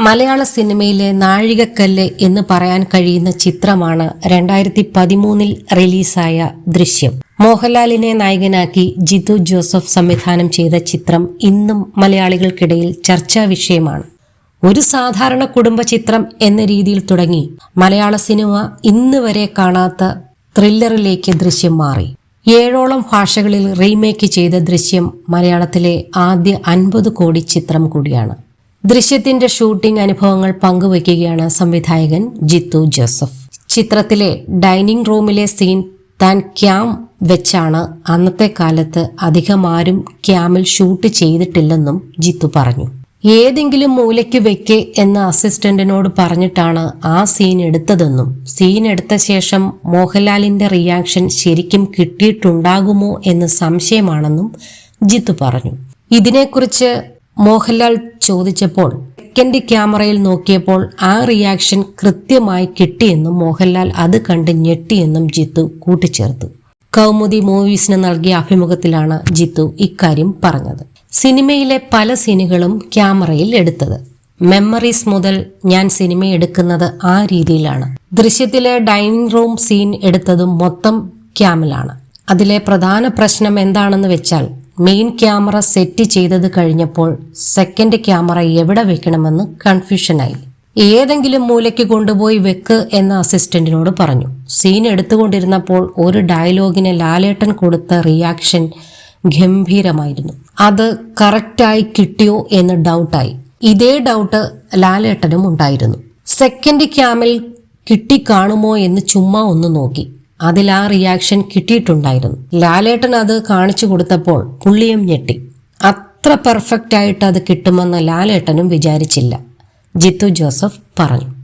മലയാള സിനിമയിലെ നാഴികക്കല്ല് എന്ന് പറയാൻ കഴിയുന്ന ചിത്രമാണ് രണ്ടായിരത്തി പതിമൂന്നിൽ റിലീസായ ദൃശ്യം. മോഹൻലാലിനെ നായകനാക്കി ജിതു ജോസഫ് സംവിധാനം ചെയ്ത ചിത്രം ഇന്നും മലയാളികൾക്കിടയിൽ ചർച്ചാ വിഷയമാണ്. ഒരു സാധാരണ കുടുംബ ചിത്രം എന്ന രീതിയിൽ തുടങ്ങി മലയാള സിനിമ ഇന്ന് വരെ കാണാത്ത ത്രില്ലറിലേക്ക് ദൃശ്യം മാറി. ഏഴോളം ഭാഷകളിൽ റീമേക്ക് ചെയ്ത ദൃശ്യം മലയാളത്തിലെ ആദ്യ അൻപത് കോടി ചിത്രം കൂടിയാണ്. ദൃശ്യത്തിന്റെ ഷൂട്ടിംഗ് അനുഭവങ്ങൾ പങ്കുവയ്ക്കുകയാണ് സംവിധായകൻ ജിത്തു ജോസഫ്. ചിത്രത്തിലെ ഡൈനിങ് റൂമിലെ സീൻ താൻ ക്യാം വെച്ചാണ് അന്നത്തെ കാലത്ത് അധികം ആരും ക്യാമിൽ ഷൂട്ട് ചെയ്തിട്ടില്ലെന്നും ജിത്തു പറഞ്ഞു. ഏതെങ്കിലും മൂലയ്ക്ക് വെക്ക് എന്ന അസിസ്റ്റന്റിനോട് പറഞ്ഞിട്ടാണ് ആ സീൻ എടുത്തതെന്നും സീൻ എടുത്ത ശേഷം മോഹൻലാലിന്റെ റിയാക്ഷൻ ശരിക്കും കിട്ടിയിട്ടുണ്ടാകുമോ എന്ന് സംശയമാണെന്നും ജിത്തു പറഞ്ഞു. ഇതിനെക്കുറിച്ച് മോഹൻലാൽ ചോദിച്ചപ്പോൾ സെക്കൻഡ് ക്യാമറയിൽ നോക്കിയപ്പോൾ ആ റിയാക്ഷൻ കൃത്യമായി കിട്ടിയെന്നും മോഹൻലാൽ അത് കണ്ട് ഞെട്ടിയെന്നും ജിത്തു കൂട്ടിച്ചേർത്തു. കൗമുദി മൂവീസിന് നൽകിയ അഭിമുഖത്തിലാണ് ജിത്തു ഇക്കാര്യം പറഞ്ഞത്. സിനിമയിലെ പല സീനുകളും ക്യാമറയിൽ എടുത്തത്. മെമ്മറീസ് മുതൽ ഞാൻ സിനിമ എടുക്കുന്നത് ആ രീതിയിലാണ്. ദൃശ്യത്തിലെ ഡൈനിങ് റൂം സീൻ എടുത്തതും മൊത്തം ക്യാമിലാണ് അതിലെ പ്രധാന പ്രശ്നം എന്താണെന്ന് വെച്ചാൽ മെയിൻ ക്യാമറ സെറ്റ് ചെയ്തത് കഴിഞ്ഞപ്പോൾ സെക്കൻഡ് ക്യാമറ എവിടെ വെക്കണമെന്ന് കൺഫ്യൂഷനായി ഏതെങ്കിലും മൂലയ്ക്ക് കൊണ്ടുപോയി വെക്ക് എന്ന അസിസ്റ്റന്റിനോട് പറഞ്ഞു. സീൻ എടുത്തുകൊണ്ടിരുന്നപ്പോൾ ഒരു ഡയലോഗിന് ലാലേട്ടൻ കൊടുത്ത റിയാക്ഷൻ ഗംഭീരമായിരുന്നു. അത് കറക്റ്റായി കിട്ടിയോ എന്ന് ഡൗട്ടായി ഇതേ ഡൗട്ട് ലാലേട്ടനും ഉണ്ടായിരുന്നു. സെക്കൻഡ് ക്യാമിൽ കിട്ടിക്കാണുമോ എന്ന് ചുമ്മാ ഒന്ന് നോക്കി. അതിൽ ആ റിയാക്ഷൻ കിട്ടിയിട്ടുണ്ടായിരുന്നു. ലാലേട്ടൻ അത് കാണിച്ചു കൊടുത്തപ്പോൾ പുള്ളിയും ഞെട്ടി. അത്ര പെർഫെക്റ്റ് ആയിട്ട് അത് കിട്ടുമെന്ന് ലാലേട്ടനും വിചാരിച്ചില്ല. ജിത്തു ജോസഫ് പറഞ്ഞു.